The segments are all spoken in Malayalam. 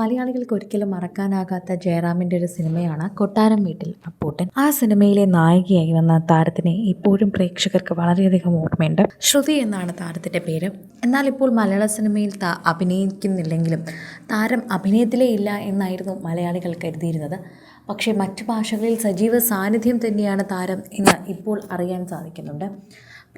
മലയാളികൾക്ക് ഒരിക്കലും മറക്കാനാകാത്ത ജയറാമിന്റെ ഒരു സിനിമയാണ് കൊട്ടാരം വീട്ടിൽ അപ്പൂട്ടൻ. ആ സിനിമയിലെ നായികയായി വന്ന താരത്തിനെ ഇപ്പോഴും പ്രേക്ഷകർക്ക് വളരെയധികം ഓർമ്മയുണ്ട്. ശ്രുതി എന്നാണ് താരത്തിന്റെ പേര്. എന്നാൽ ഇപ്പോൾ മലയാള സിനിമയിൽ താ അഭിനയിക്കുന്നില്ലെങ്കിലും താരം അഭിനയത്തിലേ ഇല്ല എന്നായിരുന്നു മലയാളികൾ കരുതിയിരുന്നത്. പക്ഷേ മറ്റു ഭാഷകളിൽ സജീവ സാന്നിധ്യം തന്നെയാണ് താരം എന്ന് ഇപ്പോൾ അറിയാൻ സാധിക്കുന്നുണ്ട്.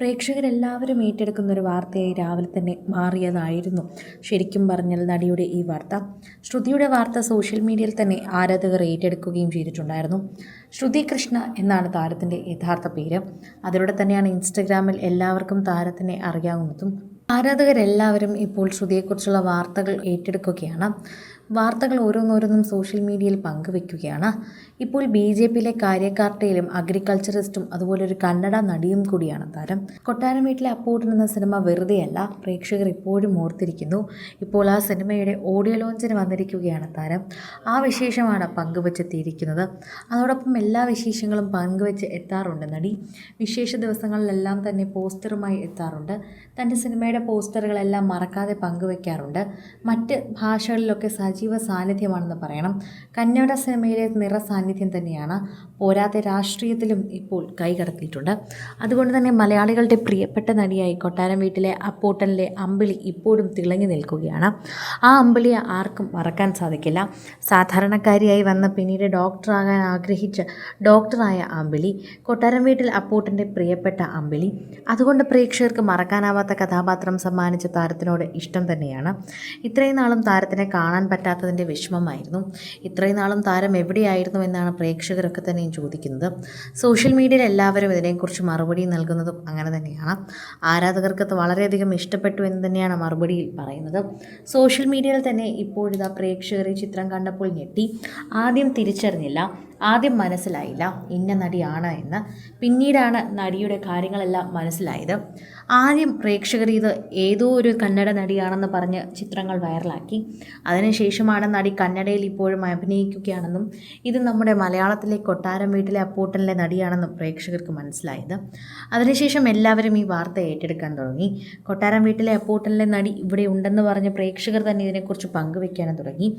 പ്രേക്ഷകരെല്ലാവരും ഏറ്റെടുക്കുന്ന ഒരു വാർത്തയായി രാവിലെ തന്നെ മാറിയതായിരുന്നു. ശരിക്കും പറഞ്ഞാൽ നടിയുടെ ഈ വാർത്ത. ശ്രുതിയുടെ വാർത്ത സോഷ്യൽ മീഡിയയിൽ തന്നെ ആരാധകർ ഏറ്റെടുക്കുകയും ചെയ്തിട്ടുണ്ടായിരുന്നു. ശ്രുതി കൃഷ്ണ എന്നാണ് താരത്തിന്റെ യഥാർത്ഥ പേര്. അതിലൂടെ തന്നെയാണ് ഇൻസ്റ്റഗ്രാമിൽ എല്ലാവർക്കും താരത്തിനെ അറിയാവുന്നതും. ആരാധകരെല്ലാവരും ഇപ്പോൾ ശ്രുതിയെക്കുറിച്ചുള്ള വാർത്തകൾ ഏറ്റെടുക്കുകയാണ്. വാർത്തകൾ ഓരോന്നോരോന്നും സോഷ്യൽ മീഡിയയിൽ പങ്കുവെക്കുകയാണ്. ഇപ്പോൾ ബി ജെ പിയിലെ കാര്യക്കാർട്ടയിലും അഗ്രികൾച്ചറിസ്റ്റും അതുപോലെ ഒരു കന്നഡ നടിയും കൂടിയാണ് താരം. കൊട്ടാരം വീട്ടിലെ അപ്പോട്ടൻ എന്ന സിനിമ വെറുതെയല്ല പ്രേക്ഷകർ ഇപ്പോഴും ഓർത്തിരിക്കുന്നു. ഇപ്പോൾ ആ സിനിമയുടെ ഓഡിയോ ലോഞ്ചിന് വന്നിരിക്കുകയാണ് താരം. ആ വിശേഷമാണ് പങ്കുവച്ചെത്തിയിരിക്കുന്നത്. അതോടൊപ്പം എല്ലാ വിശേഷങ്ങളും പങ്കുവെച്ച് എത്താറുണ്ട് നടി. വിശേഷ ദിവസങ്ങളിലെല്ലാം തന്നെ പോസ്റ്ററുമായി എത്താറുണ്ട്. തന്റെ സിനിമയുടെ പോസ്റ്ററുകളെല്ലാം മറക്കാതെ പങ്കുവെക്കാറുണ്ട്. മറ്റ് ഭാഷകളിലൊക്കെ സജീവ സാന്നിധ്യമാണെന്ന് പറയണം. കന്നഡ സിനിമയിലെ നിറ സാന്നിധ്യം തന്നെയാണ് പോരാതെ രാഷ്ട്രീയത്തിലും ഇപ്പോൾ കൈകടത്തിയിട്ടുണ്ട്. അതുകൊണ്ട് തന്നെ മലയാളികളുടെ പ്രിയപ്പെട്ട നടിയായി കൊട്ടാരം വീട്ടിലെ അപ്പൂട്ടനിലെ അമ്പിളി ഇപ്പോഴും തിളങ്ങി നിൽക്കുകയാണ്. ആ അമ്പിളിയെ ആർക്കും മറക്കാൻ സാധിക്കില്ല. സാധാരണക്കാരിയായി വന്ന പിന്നീട് ഡോക്ടറാകാൻ ആഗ്രഹിച്ച ഡോക്ടറായ അമ്പിളി കൊട്ടാരം വീട്ടിൽ അപ്പൂട്ടന്റെ പ്രിയപ്പെട്ട അമ്പിളി. അതുകൊണ്ട് പ്രേക്ഷകർക്ക് മറക്കാനാവാത്ത കഥാപാത്രം സമ്മാനിച്ച താരത്തിനോട് ഇഷ്ടം തന്നെയാണ്. ഇത്രയും നാളും താരത്തിനെ കാണാൻ പറ്റാത്തതിന്റെ വിഷമമായിരുന്നു. ഇത്രയും നാളും താരം എവിടെയായിരുന്നു എന്നാണ് പ്രേക്ഷകരൊക്കെ തന്നെയും ചോദിക്കുന്നത്. സോഷ്യൽ മീഡിയയിൽ എല്ലാവരും ഇതിനെക്കുറിച്ച് മറുപടി നൽകുന്നതും അങ്ങനെ തന്നെയാണ്. ആരാധകർക്ക് വളരെയധികം ഇഷ്ടപ്പെട്ടു എന്ന് തന്നെയാണ് മറുപടിയിൽ പറയുന്നത്. സോഷ്യൽ മീഡിയയിൽ തന്നെ ഇപ്പോഴിതാ പ്രേക്ഷകർ ചിത്രം കണ്ടപ്പോൾ ഞെട്ടി. ആദ്യം തിരിച്ചറിഞ്ഞില്ല. ആദ്യം മനസ്സിലായില്ല. ഇന്ന നടിയാണ് എന്ന്. പിന്നീടാണ് നടിയുടെ കാര്യങ്ങളെല്ലാം മനസ്സിലായത്. ആദ്യം പ്രേക്ഷകർ ഇത് ഏതോ ഒരു കന്നഡ നടിയാണെന്ന് പറഞ്ഞ് ചിത്രങ്ങൾ വൈറലാക്കി. അതിനുശേഷമാണ് നടി കന്നഡയിൽ ഇപ്പോഴും അഭിനയിക്കുകയാണെന്നും ഇത് നമ്മുടെ മലയാളത്തിലെ കൊട്ടാരം വീട്ടിലെ അപ്പൂട്ടനിലെ നടിയാണെന്നും പ്രേക്ഷകർക്ക് മനസ്സിലായത്. അതിനുശേഷം എല്ലാവരും ഈ വാർത്ത ഏറ്റെടുക്കാൻ തുടങ്ങി. കൊട്ടാരം വീട്ടിലെ അപ്പൂട്ടനിലെ നടി ഇവിടെ ഉണ്ടെന്ന് പറഞ്ഞ് പ്രേക്ഷകർ തന്നെ ഇതിനെക്കുറിച്ച് പങ്കുവെക്കാനും തുടങ്ങി.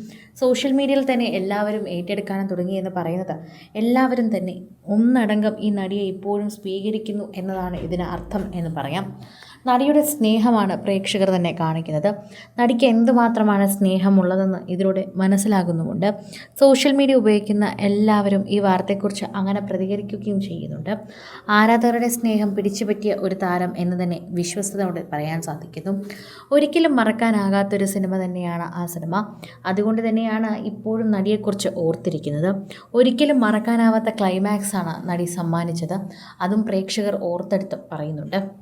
സോഷ്യൽ മീഡിയയിൽ തന്നെ എല്ലാവരും ഏറ്റെടുക്കാനും തുടങ്ങി എന്ന് പറയുന്നത് എല്ലാവരും തന്നെ ഒന്നടങ്കം ഈ നടിയെ ഇപ്പോഴും സ്വീകരിക്കുന്നു എന്നതാണ് ഇതിന് അർത്ഥം എന്ന് പറയാം. നടിയുടെ സ്നേഹമാണ് പ്രേക്ഷകർ തന്നെ കാണിക്കുന്നത്. നടിക്ക് എന്തുമാത്രമാണ് സ്നേഹമുള്ളതെന്ന് ഇതിലൂടെ മനസ്സിലാകുന്നുമുണ്ട്. സോഷ്യൽ മീഡിയ ഉപയോഗിക്കുന്ന എല്ലാവരും ഈ വാർത്തയെക്കുറിച്ച് അങ്ങനെ പ്രതികരിക്കുകയും ചെയ്യുന്നുണ്ട്. ആരാധകരുടെ സ്നേഹം പിടിച്ചുപറ്റിയ ഒരു താരം എന്ന് തന്നെ വിശ്വസ്തയോടെ പറയാൻ സാധിക്കുന്നു. ഒരിക്കലും മറക്കാനാകാത്തൊരു സിനിമ തന്നെയാണ് ആ സിനിമ. അതുകൊണ്ട് തന്നെയാണ് ഇപ്പോഴും നടിയെക്കുറിച്ച് ഓർത്തിരിക്കുന്നത്. ഒരിക്കലും മറക്കാനാവാത്ത ക്ലൈമാക്സാണ് നടി സമ്മാനിച്ചത്. അതും പ്രേക്ഷകർ ഓർത്തെടുത്ത് പറയുന്നുണ്ട്.